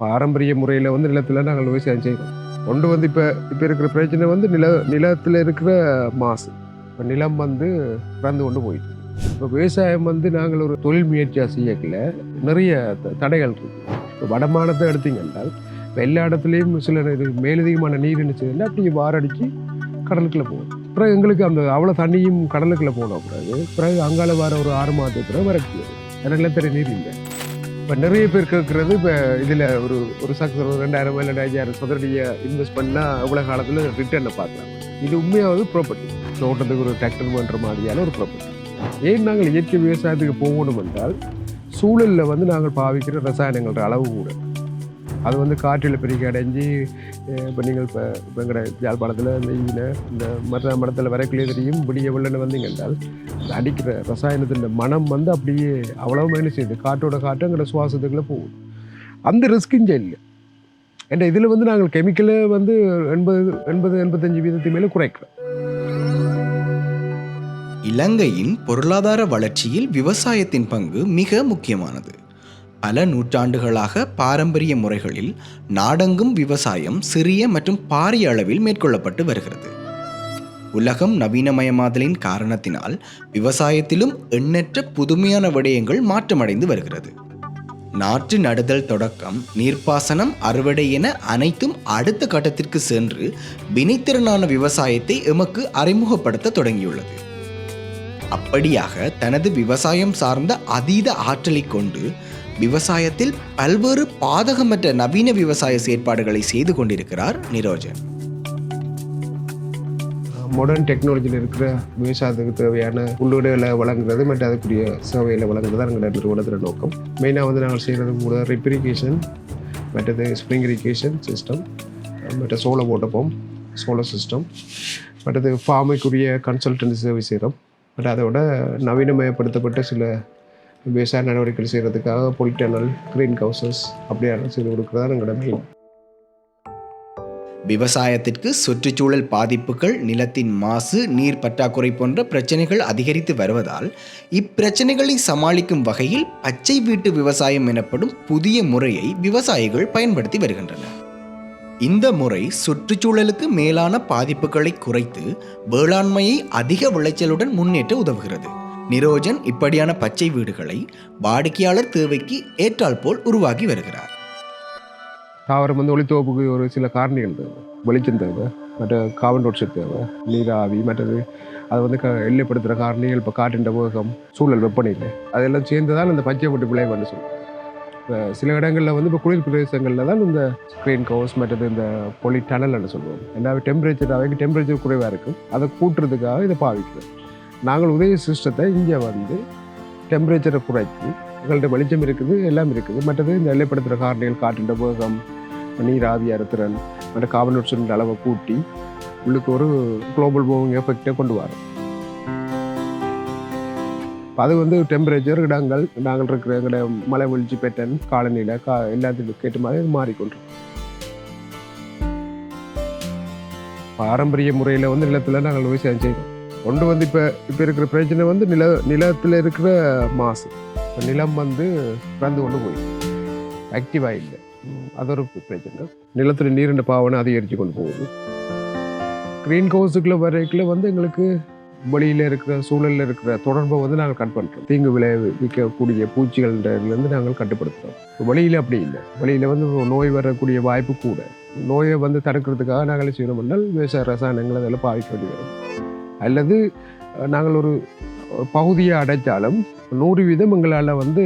பாரம்பரிய முறையில் வந்து நிலத்தில் நாங்கள் விவசாயம் செய்கிறோம் ஒன்று வந்து இப்போ இப்போ இருக்கிற பிரச்சனை வந்து நில நிலத்தில் இருக்கிற மாசு. இப்போ நிலம் வந்து பிறந்து கொண்டு போயிட்டு. இப்போ விவசாயம் வந்து நாங்கள் ஒரு தொழில் முயற்சியாக செய்யக்கல. நிறைய த- தடைகள் இருக்குது இப்போ வடமானத்தை எடுத்தீங்கன்றால் இப்போ எல்லா இடத்துலையும் சில இது மேலதிகமான நீர் என்ன அப்படியே வாரடிச்சு கடலுக்குள்ளே போகும். பிறகு எங்களுக்கு அந்த அவ்வளோ தண்ணியும் கடலுக்குள்ளே போன பிறகு பிறகு அங்கால வர ஒரு ஆறு மாதத்துக்கு பிறகு வரக்கு நிலத்தடி நீர் இல்லை. இப்போ நிறைய பேர் கேட்குறது இப்போ இதில் ஒரு ஒரு சாக்கு ஒரு ரெண்டாயிரம் இல்லை அஞ்சாயிரம் சதுரடியை இன்வெஸ்ட் பண்ணால் அவ்வளோ காலத்தில் ரிட்டர்னை பார்க்கலாம். இது உண்மையாவது ப்ராப்பர்ட்டி தோட்டத்துக்கு ஒரு டிராக்டர் பண்ணுற மாதிரியான ஒரு ப்ராப்பர்ட்டி ஏன் நாங்கள் இயற்கை விவசாயத்துக்கு போகணும் என்றால் சூழலில் வந்து நாங்கள் பாவிக்கிற ரசாயனங்களோட அளவு கூட. அது வந்து காற்றில் பெருக்கி அடைஞ்சு இப்போ நீங்கள் இப்போ இப்போ எங்கட யாழ்ப்பாணத்தில் இந்த ஈன இந்த மற்ற மடத்தில் வரைக்குள்ளே தெரியும் விடிய வெள்ளன்னு வந்தீங்க என்றால் அந்த அடிக்கிற ரசாயனத்தின் மனம் வந்து அப்படியே அவ்வளோ மேலே செய்யுது காற்றோட காற்று எங்களோட சுவாசத்துக்குள்ளே போகும். அந்த ரிஸ்க் இங்கே இல்லை. என்ற இதில் வந்து நாங்கள் கெமிக்கலை வந்து எண்பது எண்பது எண்பத்தஞ்சு வீதத்தை மேலே குறைக்கிறோம். இலங்கையின் பொருளாதார வளர்ச்சியில் விவசாயத்தின் பங்கு மிக முக்கியமானது. பல நூற்றாண்டுகளாக பாரம்பரிய முறைகளில் நாடெங்கும் விவசாயம் சிறிய மற்றும் பாரிய அளவில் மேற்கொள்ளப்பட்டு வருகிறது. உலகம் நவீனமயமாதலின் காரணத்தினால் விவசாயத்திலும் எண்ணற்ற புதுமையான விடயங்கள் மாற்றமடைந்து வருகிறது. நாற்று நடுதல் தொடக்கம் நீர்ப்பாசனம் அறுவடை என அனைத்தும் அடுத்த கட்டத்திற்கு சென்று வினைத்திறனான விவசாயத்தை எமக்கு அறிமுகப்படுத்த தொடங்கியுள்ளது. அப்படியாக தனது விவசாயம் சார்ந்த அதீத ஆற்றலை கொண்டு விவசாயத்தில் பல்வேறு பாதகமற்ற நவீன விவசாய செயற்பாடுகளை செய்து கொண்டிருக்கிறார் நிரோஜன். மாடர்ன் டெக்னாலஜியில் இருக்கிற விவசாயத்துக்கு தேவையான உள்ளுடைகளை வழங்குறது மற்றும் அதுக்குரிய சேவையில் வழங்குறது தான் எங்களோட நிறுவனத்தில் நோக்கம். மெயினாக வந்து நாங்கள் செய்கிறது கூட ரிப்ரிகேஷன் மற்றது ஸ்ப்ரிங் இரிகேஷன் சிஸ்டம் மற்ற சோள ஓட்டப்போம் சோலர் சிஸ்டம் மற்றது ஃபார்முக்குரிய கன்சல்டன்சி சர்வீஸ் செய்கிறோம் பட் அதோட நவீனமயப்படுத்தப்பட்ட சில விவசாய நடவடிக்கைகள் செய்கிறதுக்காக பொலிட்டனல் க்ரீன் ஹவுசஸ் அப்படியான செய்து கொடுக்குறதா எங்களோட மெயின் விவசாயத்திற்கு சுற்றுச்சூழல் பாதிப்புகள் நிலத்தின் மாசு நீர் பற்றாக்குறை போன்ற பிரச்சனைகள் அதிகரித்து வருவதால் இப்பிரச்சனைகளை சமாளிக்கும் வகையில் பச்சை வீட்டு விவசாயம் எனப்படும் புதிய முறையை விவசாயிகள் பயன்படுத்தி வருகின்றனர். இந்த முறை சுற்றுச்சூழலுக்கு மேலான பாதிப்புகளை குறைத்து வேளாண்மையை அதிக விளைச்சலுடன் முன்னேற்ற உதவுகிறது. நிரோஜன் இப்படியான பச்சை வீடுகளை வாடிக்கையாளர் தேவைக்கு ஏற்றால் போல் உருவாக்கி வருகிறார். தாவரம் வந்து ஒளித்தோப்புக்கு ஒரு சில காரணிகள் தேவை. வெளிச்சம் தேவை மற்ற கார்பன் டை தேவை நீராவி மற்றது அது வந்து க எல்லைப்படுத்துகிற காரணிகள் இப்போ காற்றின் வேகம் சூழல் வெப்பநிலை அதெல்லாம் சேர்ந்து தான் இந்த பச்சை போட்டு வந்து சொல்லுவோம் இப்போ சில இடங்களில் வந்து இப்போ குளிர் பிரதேசங்களில் தான் இந்த ஸ்க்ரீன் கவுஸ் மற்றது இந்த பொலி டனல்னு சொல்லுவோம் ஏன்னா டெம்பரேச்சர் அவைக்கு டெம்பரேச்சர் குறைவாக இருக்கும். அதை கூட்டுறதுக்காக இதை பாவிக்கிறோம் நாங்கள் உதய சிஸ்டத்தை இங்கே வந்து டெம்பரேச்சரை குறைச்சி எங்கள்கிட்ட வெளிச்சம் இருக்குது எல்லாம் இருக்குது. மற்றது இந்த எல்லைப்படுத்துகிற காரணிகள் காற்றின் வேகம் நீர் ஆவியார மற்ற கார்பன் ஆக்சைடின் அளவை கூட்டி உள்ளுக்கு ஒரு குளோபல் வார்மிங் எஃபெக்டை கொண்டு வரோம். அது வந்து டெம்பரேச்சர் இடங்கள் நாங்கள் இருக்கிற எங்களோட மலை வீழ்ச்சி பேட்டர்ன் காலநிலை கா எல்லாத்துக்கும் கேட்ட மாதிரி அது மாறிக்கொண்டிருக்கும். பாரம்பரிய முறையில் வந்து நிலத்தில் நாங்கள் விவசாயம் செய்கிறோம் ஒன்று வந்து இப்போ இப்போ இருக்கிற பிரச்சனை வந்து நில நிலத்தில் இருக்கிற மாசு. இப்போ நிலம் வந்து பிறந்து கொண்டு போய் ஆக்டிவாக இல்லை அது ஒரு பிரச்சனை. நிலத்தில் நீரின் பாவனை அதிகரித்து கொண்டு போகுது. க்ரீன் ஹவுஸுக்குள்ளே வரைக்குள்ள வந்து எங்களுக்கு வெளியில் இருக்கிற சூழலில் இருக்கிற தொடர்பை வந்து நாங்கள் கட் பண்ணுறோம் தீங்கு விளைவிக்கக்கூடிய பூச்சிகள்லேருந்து நாங்கள் கட்டுப்படுத்துகிறோம் வெளியில் அப்படி இல்லை. வெளியில் வந்து நோய் வரக்கூடிய வாய்ப்பு கூட. நோயை வந்து தடுக்கிறதுக்காக நாங்கள் செய்யணும் பண்ணால் விவசாய ரசாயனங்கள் அதெல்லாம் பாவிக்க வேண்டியது. அல்லது நாங்கள் ஒரு பகுதியை அடைச்சாலும் நூறு வீதம் எங்களால் வந்து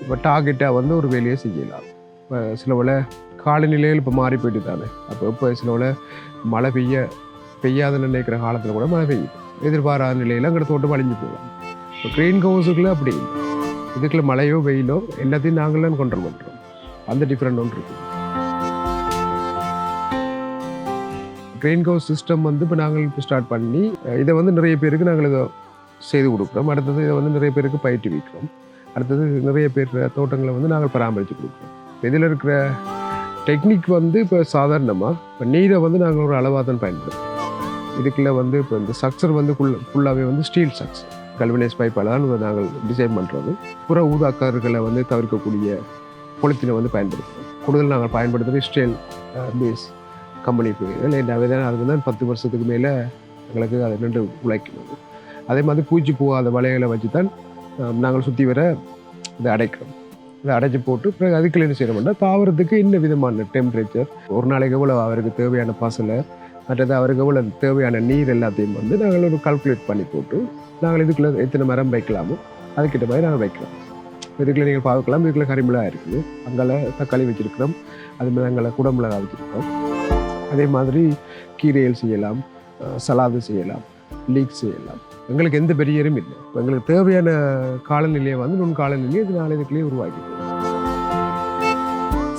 இப்போ டார்கெட்டாக வந்து ஒரு வேலையை செய்யலாம். இப்போ சில வேளை காலநிலையில் இப்போ மாறி போயிட்டு தானே அப்போ இப்போ சில வேளை மழை பெய்ய பெய்யாதுன்னு நினைக்கிற காலத்தில் கூட மழை பெய்யும். எதிர்பாராத நிலையில் அங்கே தோட்டம் அழிஞ்சு போகலாம் இப்போ க்ரீன் ஹவுஸுக்குள்ளே அப்படி இதுக்குள்ளே இதுக்குள்ள மழையோ வெயிலோ எல்லாத்தையும் நாங்களும் கொண்டு பண்ணுறோம் அந்த டிஃப்ரெண்ட் ஒன்று இருக்குது. க்ரீன் ஹவுஸ் சிஸ்டம் வந்து இப்போ நாங்கள் இப்போ ஸ்டார்ட் பண்ணி இதை வந்து நிறைய பேருக்கு நாங்கள் இதை செய்து கொடுக்குறோம். அடுத்தது இதை வந்து நிறைய பேருக்கு பயிற்றுவிக்கிறோம் அடுத்தது நிறைய பேர் தோட்டங்களை வந்து நாங்கள் பராமரித்து கொடுக்குறோம். இதில் இருக்கிற டெக்னிக் வந்து இப்போ சாதாரணமாக இப்போ நீரை வந்து நாங்கள் ஒரு அளவாக தான் பயன்படுத்துவோம் இதுக்குள்ளே வந்து இப்போ இந்த சக்சர் வந்து ஃபுல்லாகவே வந்து ஸ்டீல் சக்ஸ் கல்வினேஸ் பைப்பால் தான் நாங்கள் டிசைன் பண்ணுறது புற ஊதாக்கர்களை வந்து தவிர்க்கக்கூடிய பொலித்தினை வந்து பயன்படுத்துகிறோம் கூடுதல் நாங்கள் பயன்படுத்துகிற ஸ்டீல் பேஸ் கம்பெனி இல்லை அவை தான் அதுக்கு தான் பத்து வருஷத்துக்கு மேலே எங்களுக்கு அதை நின்று உழைக்கணும் அதே மாதிரி பூச்சி போகாத வலைகளை வச்சு தான் நாங்கள் சுற்றி வர இதை அடைக்கிறோம். இதை அடைச்சி போட்டு பிறகு அதுக்குள்ள என்ன செய்யணும்னா தாவரத்துக்கு இன்ன விதமான டெம்பரேச்சர் ஒரு நாளைக்கு எவ்வளோ அவருக்கு தேவையான பசலை? மற்றது அவருக்கு எவ்வளோ தேவையான நீர் எல்லாத்தையும் வந்து நாங்கள் ஒரு கால்குலேட் பண்ணி போட்டு நாங்கள் இதுக்குள்ளே எத்தனை மரம் வைக்கலாமோ அதுக்கிட்ட மாதிரி நாங்கள் வைக்கிறோம். இதுக்குள்ளே நீங்கள் பார்க்கலாம் இதுக்குள்ளே கரிமிளகா இருக்குது. அங்கே தக்காளி வச்சிருக்கிறோம். அது மாதிரி அங்கே குடமிளகா வச்சுருக்கிறோம். அதே மாதிரி கீரைகள் செய்யலாம் சலாது செய்யலாம் லீக் செய்யலாம். எங்களுக்கு எந்த பெரியரும் இல்லை. எங்களுக்கு தேவையான காலநிலையை வந்து நுண் காலநிலையை இது நாளை இதுக்குள்ளேயே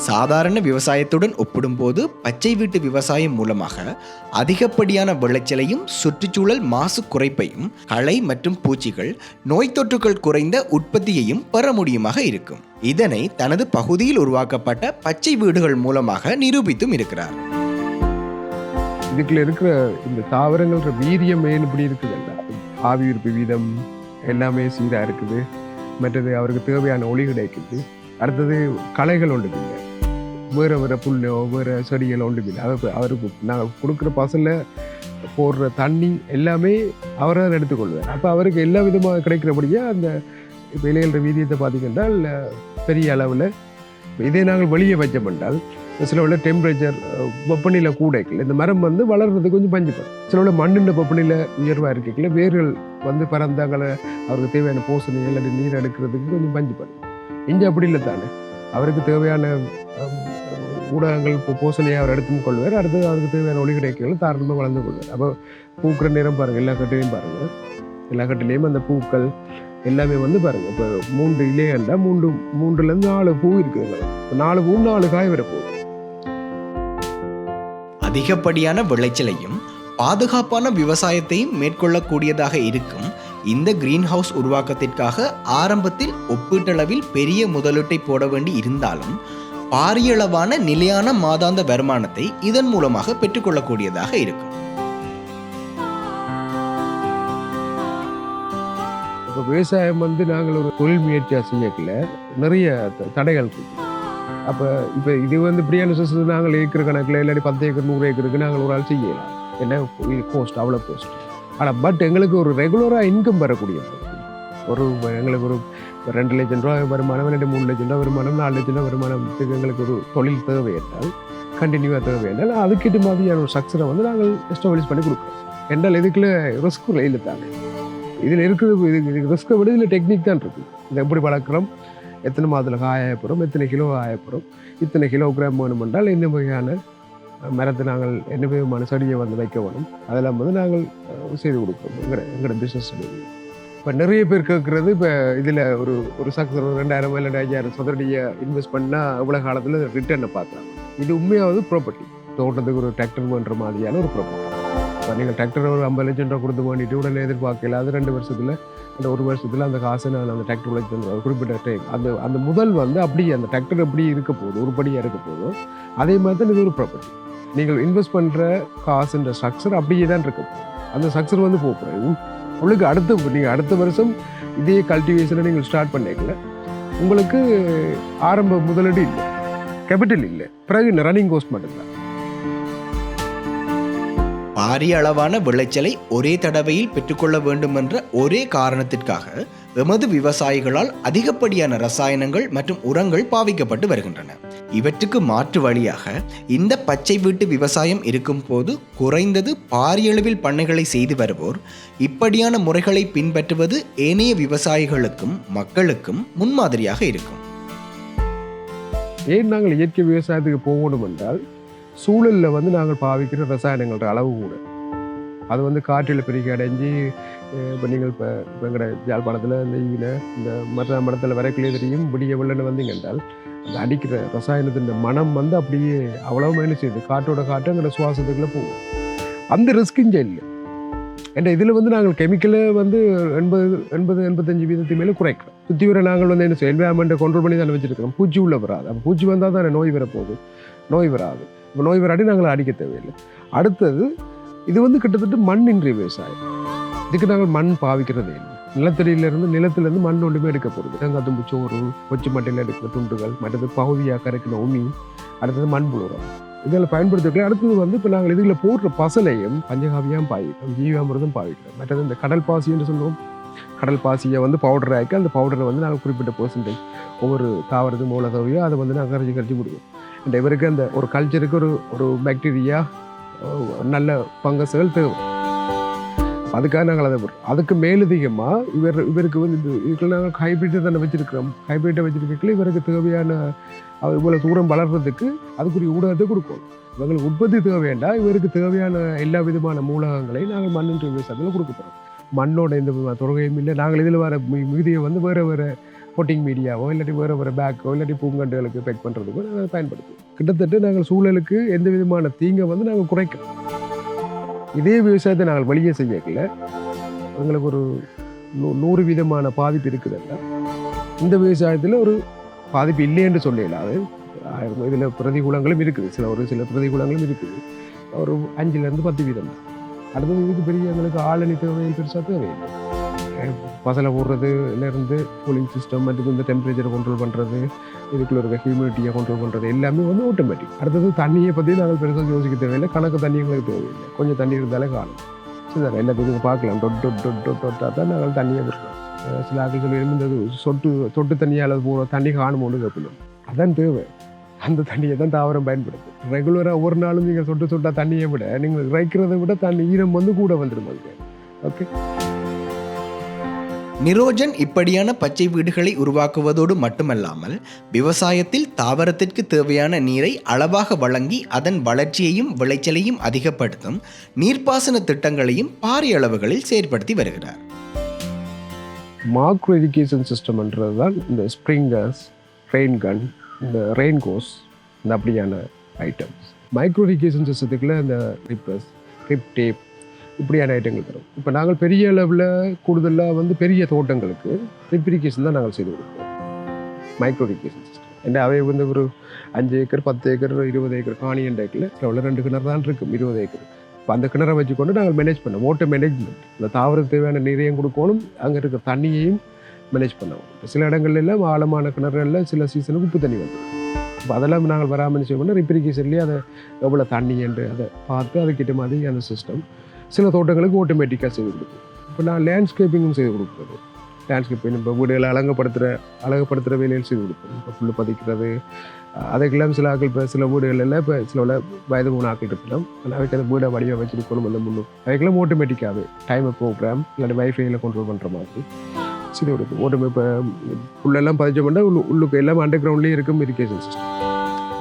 சாதாரண விவசாயத்துடன் ஒப்பிடும்போது பச்சை வீட்டு விவசாயம் மூலமாக அதிகப்படியான விளைச்சலையும் சுற்றுச்சூழல் மாசு குறைப்பையும் களை மற்றும் பூச்சிகள் நோய் தொற்றுகள் குறைந்த உற்பத்தியையும் பெற முடியுமாக இருக்கும். இதனை தனது பகுதியில் உருவாக்கப்பட்ட பச்சை வீடுகள் மூலமாக நிரூபித்தும் இருக்கிறார். இதுக்குள்ள இருக்கிற இந்த தாவரங்கள்ற வீரியம் ஏன் இப்படி இருக்குது? எல்லாம் ஆவியிருப்பு வீதம் எல்லாமே சீராக இருக்குது. மற்றது அவருக்கு தேவையான ஒளி கிடைக்குது. அடுத்தது களைகள் ஒன்று இல்லை. வேறு வேறு புல்லோ வேறு செடிகள் ஒன்று இல்லை. அவர் அவருக்கு நாங்கள் கொடுக்குற பசலில் போடுற தண்ணி எல்லாமே அவரை தான் எடுத்துக்கொள்வார். அப்போ அவருக்கு எல்லா விதமாக கிடைக்கிறபடியாக அந்த இப்போ இலைகள வீரியத்தை பார்த்தீங்கன்னா பெரிய அளவில் இதே நாங்கள் வெளியே வச்சோம் என்றால் சில உள்ள டெம்பரேச்சர் வெப்பநிலை கூடைக்கல இந்த மரம் வந்து வளர்றது கொஞ்சம் பஞ்சுப்படும் சில உள்ள மண்ணின் வெப்பநிலை உயர்வாக இருக்கல. வேர்கள் வந்து பறந்தாங்களை அவருக்கு தேவையான போசணி இல்லாட்டி நீர் எடுக்கிறதுக்கு கொஞ்சம் பஞ்சுப்படும் இங்கே அப்படி இல்லை தானே? அவருக்கு தேவையான ஊடகங்கள் இப்போ போசணையை அவர் எடுத்தும் கொள்வார். அடுத்து அவருக்கு தேவையான ஒளி கிடைக்கல தாராளமாக வளர்ந்து கொள்வார். அப்போ பூக்கிற நேரம் பாருங்கள் எல்லா கட்டிலையும் பாருங்கள் எல்லா கட்டிலையும் அந்த பூக்கள் எல்லாமே வந்து பாருங்கள் இப்போ மூன்று இலையண்டா மூன்று மூன்றுலேருந்து நாலு பூ இருக்குதுங்க. நாலு பூ நாலு காய் வரப்போகுது அதிகப்படியான விளைச்சலையும் பாதுகாப்பான விவசாயத்தையும் மேற்கொள்ளக்கூடியதாக இருக்கும் இந்த கிரீன் ஹவுஸ் உருவாக்கத்திற்காக ஆரம்பத்தில் ஒப்பீட்டளவில் பெரிய முதலீட்டை போட வேண்டி இருந்தாலும் பாரியளவான நிலையான மாதாந்த வருமானத்தை இதன் மூலமாக பெற்றுக்கொள்ளக்கூடியதாக இருக்கும். இப்போ விவசாயம் வந்து நாங்கள் ஒரு தொழில் முயற்சியாக செய்யக்கல நிறைய தடைகள் இருக்கு அப்போ இப்போ இது வந்து பிரியாணி சிஸ்டம் நாங்கள் ஏக்கர் கணக்கில் இல்லாட்டி பத்து ஏக்கர் நூறு ஏக்கருக்கு நாங்கள் ஒரு ஆள் செய்யலாம். என்ன கோஸ்ட் அவ்வளோ கோஸ்ட் ஆனால் பட் எங்களுக்கு ஒரு ரெகுலராக இன்கம் வரக்கூடிய ஒரு எங்களுக்கு ஒரு ரெண்டு லட்சம் ரூபா வருமானம் ரெண்டு மூணு லட்சம் ரூபா வருமானம் நாலு லட்சம் ரூபா வருமானத்துக்கு எங்களுக்கு ஒரு தொழில் தேவை என்றால் கண்டினியூவாக தேவை என்றால் அதுக்கேற்ற மாதிரியான ஒரு ஸ்ட்ரக்சரை வந்து நாங்கள் எஸ்டாப்ளிஷ் பண்ணி கொடுக்குறோம். என்றால் இதுக்குள்ள ரிஸ்க் இல்லை தாங்க இதில் இருக்கிறது இது ரிஸ்க்கை விட இதில் டெக்னிக் தான் இருக்குது இதை எப்படி வளர்க்குறோம்? எத்தனை மாதத்தில் ஆயப்புறம் எத்தனை கிலோ ஆயப்புறோம் இத்தனை கிலோகிராம் வேணும் என்றால் என்ன வகையான மரத்தை நாங்கள் என்ன விதமான செடியை வந்து வைக்க வேணும்? அதெல்லாம் வந்து நாங்கள் செய்து கொடுக்குறோம் எங்களோட எங்களோட பிஸ்னஸ் இப்போ நிறைய பேர் கேட்குறது இப்போ இதில் ஒரு ஒரு சக்ஸர் ஒரு ரெண்டாயிரம் இல்லை ஐயாயிரம் சதுரடியை இன்வெஸ்ட் பண்ணால் இவ்வளோ காலத்தில் ரிட்டர்னை பார்க்கலாம் இது உண்மையாவது ப்ராப்பர்ட்டி தோட்டத்துக்கு ஒரு டிராக்டர் பண்ணுற மாதிரியான ஒரு ப்ராப்பர்ட்டி இப்போ நீங்கள் டிராக்டர் ஒரு ஐம்பது லட்சம் ரூபா கொடுத்து பண்ணிட்டு உடனே எதிர்பார்க்கல அது ரெண்டு வருஷத்தில். அந்த ஒரு வருஷத்தில் அந்த காசை நான் அந்த டிராக்டர் உழைச்சி குறிப்பிட்ட டைம் அந்த அந்த முதல் வந்து அப்படியே அந்த டிராக்டர் எப்படி இருக்க போகுது உருப்படியாக இருக்க போதும் அதே மாதிரி தான் இது ஒரு ப்ராப்பர்ட்டி நீங்கள் இன்வெஸ்ட் பண்ணுற காசுன்ற ஸ்ட்ரக்சர் அப்படியே தான் இருக்கும் அந்த ஸ்ட்ரக்சர் வந்து போகிறேன் உங்களுக்கு அடுத்த நீங்கள் அடுத்த வருஷம் இதே கல்டிவேஷனை நீங்கள் ஸ்டார்ட் பண்ணிக்கல உங்களுக்கு ஆரம்ப முதலீடு இல்லை. கேபிட்டல் இல்லை. பிறகு ரன்னிங் கோஸ்ட் மட்டும்தான். பாரிய அளவான விளைச்சலை ஒரே தடவையில் பெற்றுக்கொள்ள வேண்டும் என்ற ஒரே காரணத்திற்காக எமது விவசாயிகளால் அதிகப்படியான ரசாயனங்கள் மற்றும் உரங்கள் பாவிக்கப்பட்டு வருகின்றன. இவற்றுக்கு மாற்று வழியாக இந்த பச்சை வீட்டு விவசாயம் இருக்கும் போது குறைந்தது பாரியளவில் பண்ணைகளை செய்து வருவோர் இப்படியான முறைகளை பின்பற்றுவது ஏனைய விவசாயிகளுக்கும் மக்களுக்கும் முன்மாதிரியாக இருக்கும். ஏன் நாங்கள் இயற்கை விவசாயத்துக்கு போகணும் என்றால் சூழலில் வந்து நாங்கள் பாவிக்கிற ரசாயனங்களோட அளவு கூட. அது வந்து காற்றில் பெருகி அடைஞ்சி இப்போ நீங்கள் இப்போ இப்போ எங்கட யாழ்ப்பாணத்தில் இந்த ஈவின இந்த மற்ற மரத்தில் வரக்குள்ளே தெரியும் விடிய வெள்ளன்னு வந்தீங்க என்றால் அந்த அடிக்கிற ரசாயனத்தின் மனம் வந்து அப்படியே அவ்வளோ மேலே செய்யுது காற்றோட காற்று எங்களோட சுவாசத்துக்குள்ளே போகும். அந்த ரிஸ்க் இங்கே இல்லை. ஏன்னா இதில் வந்து நாங்கள் கெமிக்கலை வந்து எண்பது எண்பது எண்பத்தஞ்சு வீதத்துக்கு மேலே குறைக்கிறோம் சுற்றி வர நாங்கள் வந்து என்ன செய்யும் கண்ட்ரோல் பண்ணி தானே வச்சுருக்கிறோம். பூச்சி உள்ளே வராது. அப்போ பூச்சி வந்தால் தானே நோய் வரப்போகுது. நோய் வராது. இப்போ நோய் வராட்டி நாங்கள் அடிக்க தேவையில்லை. அடுத்தது இது வந்து கிட்டத்தட்ட மண்ணின்றி விவசாயம் இதுக்கு நாங்கள் மண் பாவிக்கிறதே இல்லை. நிலத்தடியிலிருந்து நிலத்திலிருந்து மண் ஒன்றுமே எடுக்க போகிறது தேங்காய் சோறு கொச்சி மட்டையில் எடுக்கிற துண்டுகள் மற்றது பகுதியாக கரைக்கிற உமி அடுத்தது மண்புழுரம் இதில் பயன்படுத்திக்கலாம் அடுத்தது வந்து இப்போ நாங்கள் இதில் போடுற பசலையும் பஞ்சகாவியம் பாவிக்கிறோம் ஜீவாமிரதம் பாவிக்கிறோம் மற்றது இந்த கடல் பாசி என்று சொல்லுவோம். கடல் பாசியை வந்து பவுடர் ஆக்கி அந்த பவுடரை வந்து நாங்கள் குறிப்பிட்ட பர்சன்டேஜ் ஒவ்வொரு தாவரது மூலதவையோ அதை வந்து நாங்கள் கரைச்சி கரைச்சி கொடுக்குறோம் இந்த இவருக்கு அந்த ஒரு கல்ச்சருக்கு ஒரு ஒரு பாக்டீரியா நல்ல பங்கஸ்கள் தேவை. அதுக்காக நாங்கள் அதை அதுக்கு மேலதிகமாக இவர் இவருக்கு வந்து இது இதுக்குள்ள நாங்கள் ஹைபிரிட்டை தானே வச்சுருக்கிறோம். ஹைபிரிட்டை வச்சுருக்கீங்களே இவருக்கு தேவையான அவர் இவ்வளோ தூரம் வளர்றதுக்கு அதுக்குரிய ஊடகத்தை கொடுக்கும் இவங்களுக்கு உற்பத்தி தேவையாண்டா இவருக்கு தேவையான எல்லா விதமான மூலகங்களையும் நாங்கள் மண்ணின் விவசாயத்தில் கொடுக்க போகிறோம் மண்ணோட எந்த தொகையும் இல்லை. நாங்கள் இதில் வர மிகுதியை வந்து வேறு வேறு பொட்டிங் மீடியாவோ இல்லாட்டி வேறு வேறு பேக்கோ இல்லாட்டி பூங்கண்டுகளுக்கு பேக் பண்ணுறதுக்கோ நாங்கள் பயன்படுத்துவோம். கிட்டத்தட்ட நாங்கள் சூழலுக்கு எந்த விதமான தீங்கை வந்து நாங்கள் குறைக்கிறோம். இதே விவசாயத்தை நாங்கள் வெளியே செய்யக்கல. எங்களுக்கு ஒரு நூ நூறு விதமான பாதிப்பு இருக்குதுல்ல. இந்த விவசாயத்தில் ஒரு பாதிப்பு இல்லைன்னு சொல்லலாது இதில் பிரதிகூலங்களும் இருக்குது. சில ஒரு சில பிரதிகூலங்களும் இருக்குது. ஒரு அஞ்சுலேருந்து பத்து வீதம் தான். அடுத்தது இதுக்கு பெரிய எங்களுக்கு ஆளணி தேவையில் பெருசாக தேவையில்லை. பசலை போடுறதுலேருந்து கூலிங் சிஸ்டம் மற்றது இந்த டெம்பரேச்சரை கண்ட்ரோல் பண்ணுறது இதுக்குள்ள இருக்க ஹியூமிடிட்டியை கண்ட்ரோல் பண்ணுறது எல்லாமே வந்து ஆட்டோமேட்டிக் அடுத்தது தண்ணியை பற்றி நாங்கள் பெருசாக யோசிக்க தேவையில்லை. கணக்கு தண்ணி எங்களுக்கு தேவையில்லை. கொஞ்சம் தண்ணி இருந்தாலே காணும். சரி சார் எல்லாத்துக்கும் பார்க்கலாம். டொட் டொட் டொட் டொட் டொட்டாக தான் நாங்கள் தண்ணியை விடுறோம் சில ஆட்கள் சொல்லி இந்த சொட்டு தொட்டு தண்ணியால் போகிற தண்ணி காணுமோன்னு கேட்கணும் அதான் தேவை. அந்த தண்ணியை தான் தாவரம் பயன்படுத்தும். ரெகுலராக ஒவ்வொரு நாளும் நீங்கள் சொட்டு சொட்டா தண்ணியை விட நீங்கள் இறைக்கிறதை விட தண்ணி ஈரம் வந்து கூட வந்துடும் அதுக்கு ஓகே நிரோஜன் இப்படியான பச்சை வீடுகளை உருவாக்குவதோடு மட்டுமல்லாமல் விவசாயத்தில் தாவரத்திற்கு தேவையான நீரை அளவாக வழங்கி அதன் வளர்ச்சியையும் விளைச்சலையும் அதிகப்படுத்தும் நீர்ப்பாசன திட்டங்களையும் பாரிய அளவுகளில் செயற்படுத்தி வருகிறார். மாக்ரோ எஜுகேஷன் சிஸ்டம்ன்றது தான் இந்த ஸ்ப்ரிங்கர்ஸ் ரெயின் கன் இந்த ரெயின் கோஸ் இந்த அப்படியான ஐட்டம்ஸ் மைக்ரோ எஜுகேஷன் சிஸ்டத்துக்குள்ளே இந்த ரிப்பர்ஸ் ரிப் டேப் இப்படியான ஐட்டங்கள் தரும் இப்போ நாங்கள் பெரிய அளவில் கூடுதலாக வந்து பெரிய தோட்டங்களுக்கு ரிப் இரிகேஷன் தான் நாங்கள் செய்து கொடுப்போம். மைக்ரோ இரிகேஷன் சிஸ்டம் ஏன்னா அவை வந்து ஒரு அஞ்சு ஏக்கர் பத்து ஏக்கர் இருபது ஏக்கர் காணியன் டேக்கில் எவ்வளோ ரெண்டு கிணறு தான் இருக்கும் இருபது ஏக்கர். இப்போ அந்த கிணறை வச்சுக்கொண்டு நாங்கள் மேனேஜ் பண்ணோம். ஓட்டர் மேனேஜ்மெண்ட் அந்த தாவரத்துக்கு தேவையான நீரையும் கொடுக்கணும். அங்கே இருக்கிற தண்ணியையும் மேனேஜ் பண்ணுவோம் இப்போ சில இடங்கள்ல எல்லாம் ஆழமான கிணறுகளில் சில சீசனுக்கு உப்பு தண்ணி வந்து இப்போ அதெல்லாம் நாங்கள் வராமல் செய்யணும் ரிப்ரிகேஷன்லேயே அதை எவ்வளோ தண்ணி என்று அதை பார்த்து அதுக்கிட்ட மாதிரி அந்த சிஸ்டம் சில தோட்டங்களுக்கு ஆட்டோமேட்டிக்காக செய்து கொடுக்கும். இப்போ நான் லேண்ட்ஸ்கேப்பிங்கும் செய்து கொடுக்குறது. லேண்ட்ஸ்கேப்பிங் இப்போ வீடுகளை அழகப்படுத்துகிற அழகப்படுத்துகிற வேலையில் செய்து கொடுப்போம். இப்போ புல்லு பதிக்கிறது. அதுக்கெல்லாம் சில ஆக்கள் இப்போ சில வீடுகளில் இப்போ சில உள்ள வயது மூணு ஆக்கள் இருக்கலாம் அதுக்கு அந்த வீடை வடிவ வச்சுருக்கணும் அந்த முன்னும் அதுக்கெல்லாம் ஆட்டோமேட்டிக்காகவே டைம் ப்ரோக்ராம் இல்லாட்டி வைஃபையில் கண்ட்ரோல் பண்ணுற மாதிரி சரி கொடுக்கும் இப்போ புல்லெல்லாம் பதிச்ச பண்ணால் உள்ளுக்கு எல்லாம் அண்டர் கிரவுண்ட்லேயே இருக்கும் இரிகேஷன் சிஸ்டம்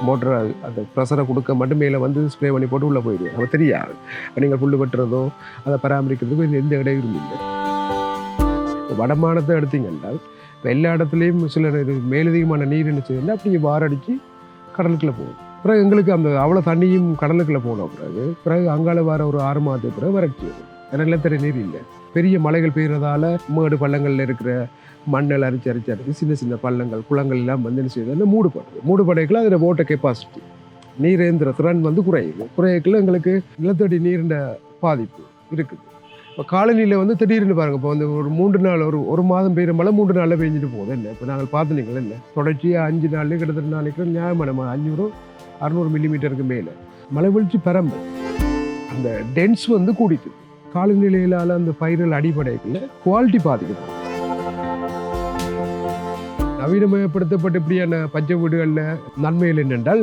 மோட்டர் அந்த ப்ரெஷரை கொடுக்க மட்டும் மேலே வந்து ஸ்ப்ரே பண்ணி போட்டு உள்ளே போயிடுது அது தெரியாது. நீங்கள் புல் வெட்டுறதோ அதை பராமரிக்கிறதுக்கோ எந்த இடையூறும் இல்லை வடமானத்தை எடுத்தீங்கன்னா இப்போ எல்லா இடத்துலையும் சில இது மேலதிகமான நீர் என்ன செய்யுதுன்னா அப்படியே வாரடிச்சு கடலுக்குள்ளே போகும். பிறகு எங்களுக்கு அந்த அவ்வளோ தண்ணியும் கடலுக்குள்ளே போன பிறகு பிறகு அங்கால வர ஒரு ஆறு மாதத்துக்கு பிறகு வறட்சி வரும். ஏன்னா நிலத்தடி நீர் இல்லை. பெரிய மலைகள் பெய்கிறதால மேடு பள்ளங்களில் இருக்கிற மண்ணில் அரிச்சு அரிச்சு அரிச்சு சின்ன சின்ன பள்ளங்கள் குளங்கள் எல்லாம் வந்து என்ன செய்யுதுன்னா மூடுபடுது மூடுபடைக்குள்ள அதில் ஓட்ட கெப்பாசிட்டி நீரேந்திர திறன் வந்து குறையுது. குறையக்குள்ள எங்களுக்கு நிலத்தடி நீரின் பாதிப்பு இருக்குது. இப்போ காலநிலையில் வந்து திடீர்னு பாருங்கள் இப்போ வந்து ஒரு மூன்று நாள் ஒரு ஒரு மாதம் பெய்கிற மழை மூன்று நாளில் பெஞ்சிட்டு போகுது. என்ன? இப்போ நாங்கள் பார்த்துனீங்களே இல்லை தொடர்ச்சியாக அஞ்சு நாள்லேயும் கிட்டத்தட்ட நாளைக்கு நியாயமான அஞ்சூறு அறுநூறு மில்லிமீட்டருக்கு மேலே. மழை வீழ்ச்சி பரம்பு. அந்த டென்ஸ் வந்து கூடிட்டு. காலநிலையிலால அந்த பயிர்கள் அடிப்படையில் குவாலிட்டி பாதிக்குது. நவீனமயப்படுத்தப்பட்ட இப்படியான பஞ்ச வீடுகளில் நன்மைகள் என்னென்றால்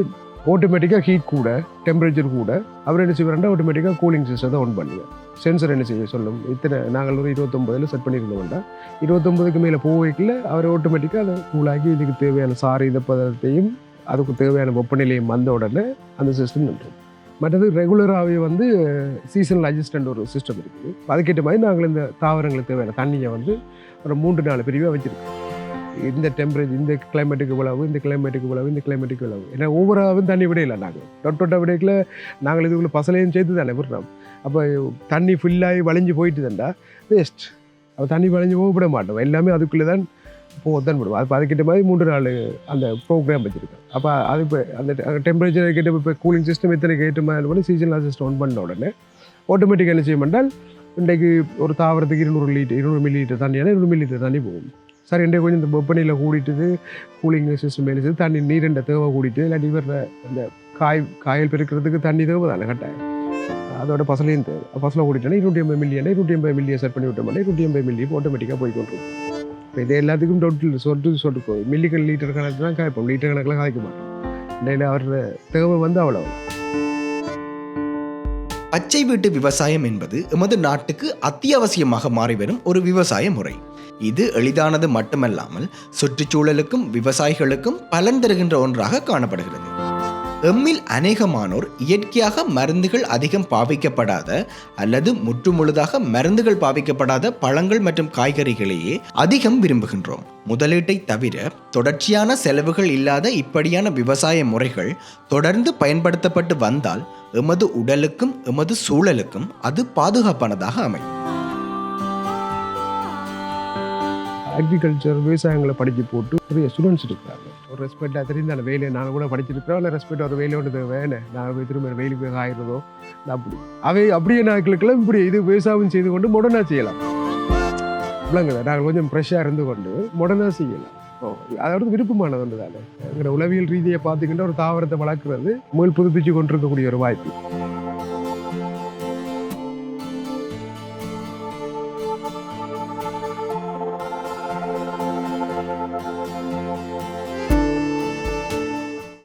ஆட்டோமேட்டிக்காக ஹீட் கூட டெம்பரேச்சர் கூட அவர் என்ன செய்வார்னா ஆட்டோமேட்டிக்காக கூலிங் சிஸ்டத்தை ஆன் பண்ணுவேன் சென்சர் என்ன செய்ய சொல்லும்? இத்தனை நாங்கள் ஒரு இருபத்தொம்பதில் செட் பண்ணியிருந்தோம்டா இருபத்தொம்பதுக்கு மேலே போவைக்குள்ள அவர் ஆட்டோமேட்டிக்காக அதை கூலாக்கி இதுக்கு தேவையான சாரி இத பதத்தையும் அதுக்கு தேவையான வெப்பநிலையும் வந்த உடனே அந்த சிஸ்டம் நின்றும். மற்றது ரெகுலராகவே வந்து சீசனல் அட்ஜஸ்டன்ட் ஒரு சிஸ்டம் இருக்குது. அதுக்கேற்ற மாதிரி நாங்கள் இந்த தாவரங்களுக்கு தேவையான தண்ணியை வந்து ஒரு மூன்று நாலு பிரிவாக வச்சுருக்கோம். இந்த டெம்பரேச்சர் இந்த கிளைமேட்டுக்கு இவ்வளவு இந்த கிளைமேட்டுக்கு இவ்வளவு இந்த கிளைமேட்டுக்கு இவ்வளவு. ஏன்னா ஒவ்வொருவும் தண்ணி விடையில நாங்கள் டொட் டொட்ட விடைக்கில் நாங்கள் இதுக்குள்ள பசலையும் சேர்த்து தானே விடுறோம். அப்போ தண்ணி ஃபுல்லாகி வளைஞ்சு போயிட்டு தான்டா வேஸ்ட் அப்போ தண்ணி வளைஞ்சு போக விட மாட்டோம். எல்லாமே அதுக்குள்ளே தான் போகத்தான் விடுவோம் அப்போ அதுக்கேற்ற மாதிரி மூன்று நாள் அந்த ப்ரோக்ராம் வச்சுருக்கேன். அப்போ அது இப்போ அந்த டெம்பரேச்சர் கிட்ட இப்போ கூலிங் சிஸ்டம் எத்தனை கேட்டு மாதிரி சீசனல் சிஸ்டம் ஆன் பண்ண உடனே ஆட்டோமேட்டிக்காக என்ன செய்ய மாட்டால் இன்றைக்கு ஒரு தாவரத்துக்கு இருநூறு லிட்டர் இருநூறு மில்லி லிட்டர் தண்ணியான இருநூறு மில்லி லிட்டர் தண்ணி போகும். சரி இன்றைக்கு கொஞ்சம் இந்த வெப்பநிலை கூடிட்டுது கூலிங் சிஸ்டம் மேலே தண்ணி நீரண்ட தேவை கூடிட்டு இல்லாட்டி வர்ற அந்த காய் காயல் பெருக்கிறதுக்கு தண்ணி தேவை தானே கட்டாயம். அதோட பசலையும் தேவை. பசலை கூட்டிட்டேன்னா இருநூற்றி ஐம்பது மில்லியனா இருநூற்றி ஐம்பது மில்லியை செட் பண்ணி விட்டோம்னா இருநூற்றி ஐம்பது மில்லி ஆட்டோமேட்டிக்காக போய் கொண்டிருக்கும் இப்போ இது எல்லாத்துக்கும் டொட்டில் சொட்டு சொட்டு போய் மில்லிக்கல் லீட்டர் கணக்கு தான் காய்ப்போம் லீட்டர் கணக்கில் காய்க்க மாட்டோம். இன்றையில் அவரோட தேவை வந்து அவ்வளோ பச்சை வீட்டு விவசாயம் என்பது எமது நாட்டுக்கு அத்தியாவசியமாக மாறி வரும் ஒரு விவசாய முறை. இது எளிதானது மட்டுமல்லாமல் சுற்றுச்சூழலுக்கும் விவசாயிகளுக்கும் பலன் தருகின்ற ஒன்றாக காணப்படுகிறது. எம்மில் அநேகமானோர் இயற்கையாக மருந்துகள் அதிகம் பாவிக்கப்படாத அல்லது முற்றுமுழுதாக மருந்துகள் பாவிக்கப்படாத பழங்கள் மற்றும் காய்கறிகளையே அதிகம் விரும்புகின்றோம். முதலீட்டை தவிர தொடர்ச்சியான செலவுகள் இல்லாத இப்படியான விவசாய முறைகள் தொடர்ந்து பயன்படுத்தப்பட்டு வந்தால் எமது உடலுக்கும் எமது சூழலுக்கும் அது பாதுகாப்பானதாக அமையும். அக்ரிகல்ச்சர் விவசாயங்களை படித்து போட்டு நிறைய ஸ்டூடெண்ட்ஸ் இருக்கிறாங்க ஒரு ரெஸ்பெக்டாக தெரிந்த அந்த வேலையை நான் கூட படிச்சிருக்கிறோம் இல்லை ரெஸ்பெக்ட் ஒரு வேலை ஒன்று தேவை. நான் போய் திரும்ப வேலைக்கு போய் ஆயிடுறதோ அப்படி அவை அப்படியே நாட்களுக்கெல்லாம் இப்படி இது விவசாயம் செய்து கொண்டு முடனாக செய்யலாம். இல்லைங்க நாங்கள் கொஞ்சம் ஃப்ரெஷ்ஷாக இருந்து கொண்டு மொடனாக செய்யலாம். ஓ அதோட விருப்பமானது ஒன்று தானே? எங்களோட உளவியல் ரீதியை பார்த்துக்கிட்டு ஒரு தாவரத்தை வளர்க்குறது முதல் புதுப்பிச்சு கொண்டிருக்கக்கூடிய ஒரு வாய்ப்பு.